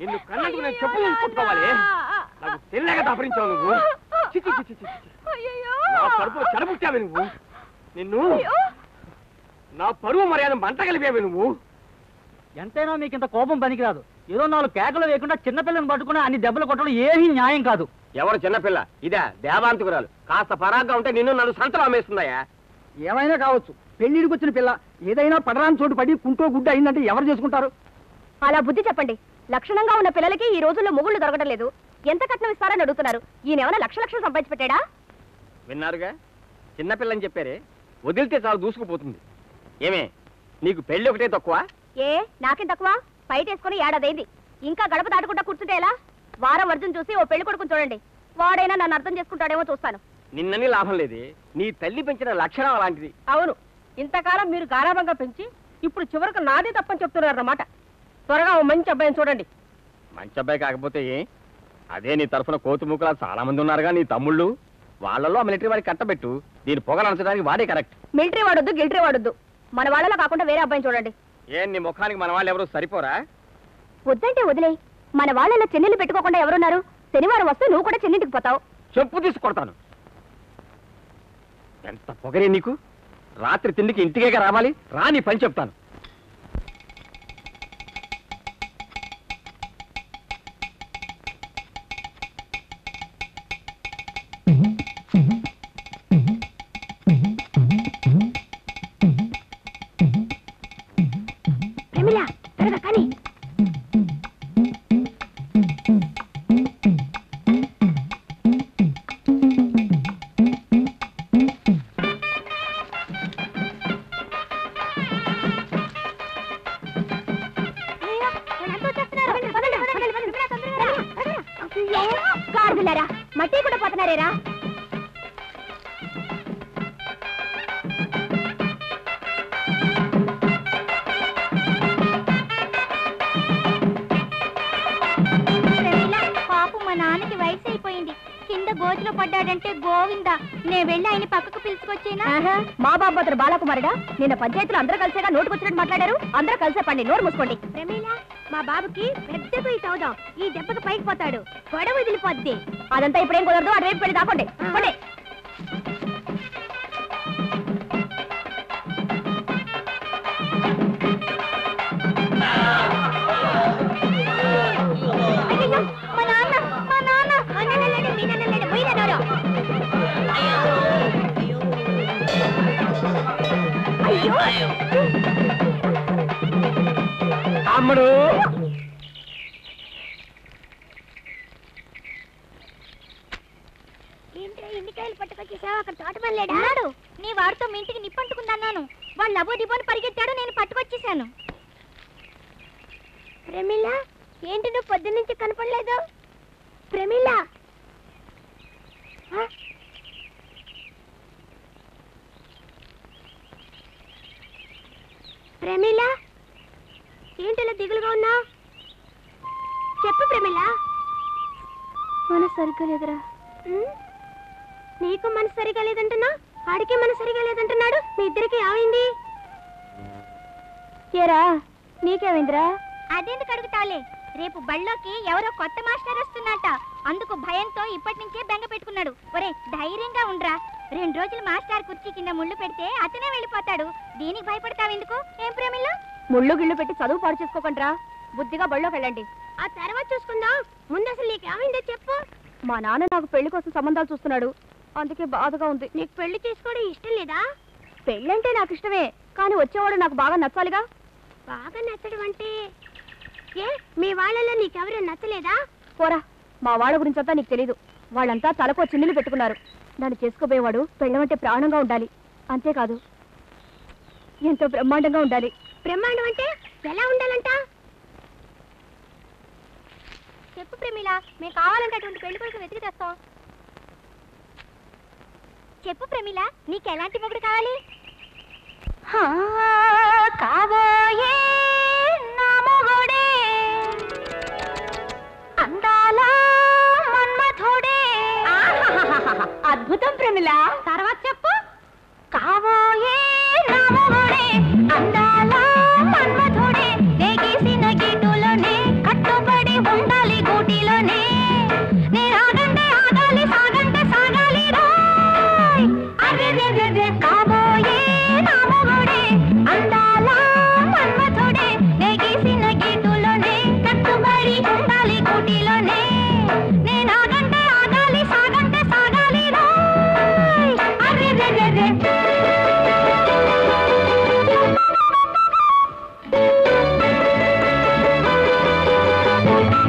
నిన్ను కన్నందుకు నేను చెప్పు కొట్టుకోవాలి. నాకు తెలియక దాపరించావు నువ్వు. నా కడుపులో చెడబుట్టావే నువ్వు. నిన్ను నా పరువు మర్యాద మంట కలిపావే నువ్వు. ఎంతైనా మీకు ఇంత కోపం పనికిరాదు. ఏదో నాలుగు కేకలు వేయకుండా చిన్నపిల్లని పట్టుకుని అన్ని దెబ్బలు కొట్టడం ఏమీ న్యాయం కాదు. ఎవరు చిన్నపిల్ల ఇదే దేవాంతకురాలు కాస్త పరాగ్గా ఉంటే నిన్ను నన్ను సంతలో అమ్మేస్తుందయ్యా. ఏమైనా కావచ్చు. పెళ్ళిడికి వచ్చిన పిల్ల ఏదైనా పడరాని చోటు పడి కుంటో గుడ్డ అయిందంటే ఎవరు చేసుకుంటారు? అలా బుద్ధి చెప్పండి. లక్షణంగా ఉన్న పిల్లలకి ఈ రోజుల్లో మొగుళ్ళు దొరకడం లేదు. ఎంత కట్నం ఇస్తారని అడుగుతున్నారు. ఈయన ఏమైనా లక్ష లక్షలు సంపాదించి పెట్టాడా విన్నారుగా చిన్నపిల్లని చెప్పారే. వదిలితే చాలు దూసుకుపోతుంది. ఏమే నీకు పెళ్ళి ఒకటే తక్కువ? ఏ నాకేం తక్కువ? బయట వేసుకుని ఏడాదైంది. ఇంకా గడప దాటకుండా కూర్చుంటే ఎలా? వారం వర్జం చూసి ఓ పెళ్ళి కొడుకుని చూడండి. వాడైనా నన్ను అర్థం చేసుకుంటాడేమో చూస్తాను. నిన్నని లాభం లేదే. నీ తల్లి పెంచిన లక్షణం అలాంటిది. అవును. ఇంతకాలం మీరు గారాబంగా పెంచి ఇప్పుడు చివరకు నాదే తప్పని చెప్తున్నారన్నమాట. త్వరగా ఓ మంచి అబ్బాయిని చూడండి. మంచి అబ్బాయి కాకపోతే ఏ? అదే నీ తరఫున కోతుముక్కలా చాలా మంది ఉన్నారుగా నీ తమ్ముళ్ళు. వాళ్ళలో మిలిటరీ వాడికి కట్టబెట్టు. దీని పొగలు అంచడానికి వాడే కరెక్ట్. మిలిటరీ వాడొద్దు గిల్టరీ వాడొద్దు. మన వాళ్ళలో కాకుండా వేరే అబ్బాయిని చూడండి. ఏం నీ ముఖానికి మన వాళ్ళు ఎవరు సరిపోరా? వద్దంటే వదిలే. మన వాళ్ళలో చెన్నెలు పెట్టుకోకుండా ఎవరున్నారు? శనివారం వస్తే నువ్వు కూడా చెన్నింటికి పోతావు. చెప్పు తీసి కొడతాను. ఎంత పొగరే నీకు? రాత్రి తిండికి ఇంటికే రావాలి. రా నీ పని చెప్తాను. త్వరగా కానీ మట్టి కూడా పోతున్నారేరా? గోతిలో పడ్డాడంటే గోవిందా. నేను వెళ్ళి ఆయన పక్కకు పిలుచుకొచ్చేనా? మా బాబు అతను బాలకుమారుడా. నిన్న పంచాయతీలో అందరూ కలిసేగా నోటుకొచ్చినట్టు మాట్లాడారు. అందరూ కలిసే పండి నోరు మూసుకోండి. ప్రమీల మా బాబుకి పెద్ద పోయి తవ్వుదాం ఈ దెబ్బకి పైకి పోతాడు. గొడవ వదిలిపోద్ది. అదంతా ఇప్పుడేం కుదరదు అటువైపు పెళ్ళి దాకోండి తమ్ముడు. ఏంట్రా పట్టుకొచ్చేసావు అక్కడ తోటమని నీ వాడితో మీ ఇంటికి నిప్పంటుకుందన్నాను. వాళ్ళు దిబోని పరిగెత్తాడు నేను పట్టుకొచ్చేసాను. ప్రమిళ ఏంటి నువ్వు పొద్దున్నుంచి కనపడలేదు? ప్రమిళ ప్రమిళ ఏంటిలా దిగులుగా ఉన్నావు? చెప్పు ప్రమిళ మనసు సరిగ్గా లేదురా. నీకు మనసు సరిగా లేదంటున్నా? ఆడికి మనసు సరిగా లేదంటున్నాడు? మీ ఇద్దరికి ఏమైంది? ఏరా నీకేమైందిరా? అదెందుకు అడుగుతావులే? రేపు బళ్ళోకి ఎవరో కొత్త మాస్టర్ వస్తున్నట. అందుకు భయంతో ఇప్పటి నుంచే బెంగ పెట్టుకున్నాడు. ఒరే ధైర్యంగా ఉండ్రా. రెండు రోజులు మాస్టర్ కుర్చీ కింద ముళ్ళు పెడితే అతనే వెళ్ళిపోతాడు. దీనికి భయపడతావెందుకు? ఏం ప్రేమిలో? ముళ్ళు గిళ్ళు పెట్టి చదువు పాడు చేసుకోకండిరా బుద్ధిగా బళ్ళోకి వెళ్ళండి. ఆ తర్వాత చూసుకుందాం. ముందు అసలు నీకు ఏమైందో చెప్పు. మా నాన్న నాకు పెళ్ళి కోసం సంబంధాలు చూస్తున్నాడు. అందుకే బాధగా ఉంది. నీకు పెళ్ళి చేసుకోవడం ఇష్టం లేదా? పెళ్ళంటే నాకు ఇష్టమే. కానీ వచ్చేవాడు నాకు బాగా నచ్చాలిగా? బాగా నచ్చడం అంటే? ఏ మీ వాళ్ళలో నీకెవరైనా నచ్చలేదా? పోరా మా వాళ్ళ గురించంతా నీకు తెలీదు. వాళ్ళంతా తలకో చిన్నులు పెట్టుకున్నారు. నన్ను చేసుకోబోయేవాడు పెళ్ళమంటే ప్రాణంగా ఉండాలి. అంతేకాదు ఎంతో బ్రహ్మాండంగా ఉండాలి. బ్రహ్మాండం అంటే ఎలా ఉండాలంట? చెప్పు ప్రేమిల మేము కావాలంటే అటువంటి పెళ్ళి కొడుకు వెతికి తెస్తాం. చెప్పు ప్రమిళ నీకు ఎలాంటి మొగుడు కావాలి? కాబోయే నా మొగుడే. అందాల మన్మథుడే అద్భుతం చెప్పు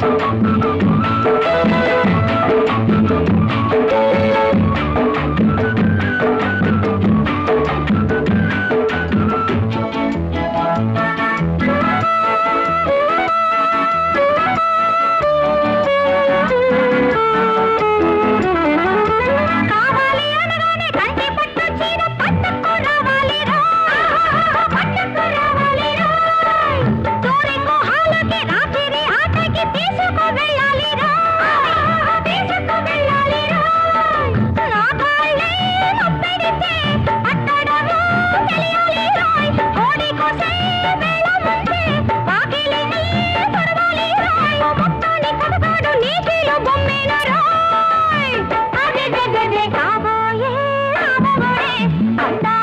Música 안다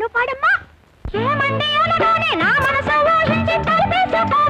నువ్వు పడమ్మా. ఏమండి నా మనసు ఊహించి తలపేసుకో.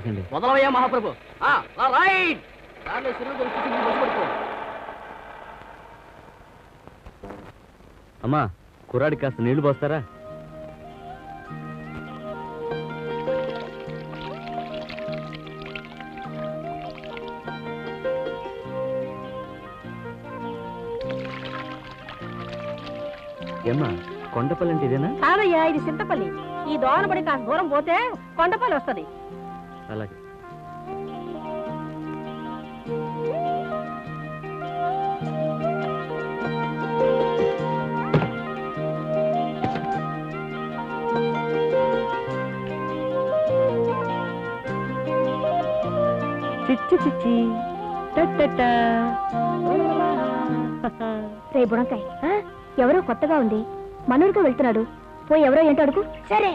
క్షమించండి వదలవయ్యా మహాప్రభు. అమ్మా కుర్రాడి కాస్త నీళ్ళు పోస్తారా? ఏమ్మా కొండపల్లి అంటే ఇదేనా? కాదయ్యా ఇది చింతపల్లి ఈ దోవన కాస్త దూరం పోతే కొండపల్లి వస్తుంది. అలాగే. చిచ్చు చిచ్చి. రే బుడంకాయ్ ఎవరో కొత్తగా ఉంది. మనూరుగా వెళ్తున్నాడు. పోయి ఎవరో ఏంటో అడుగు. సరే.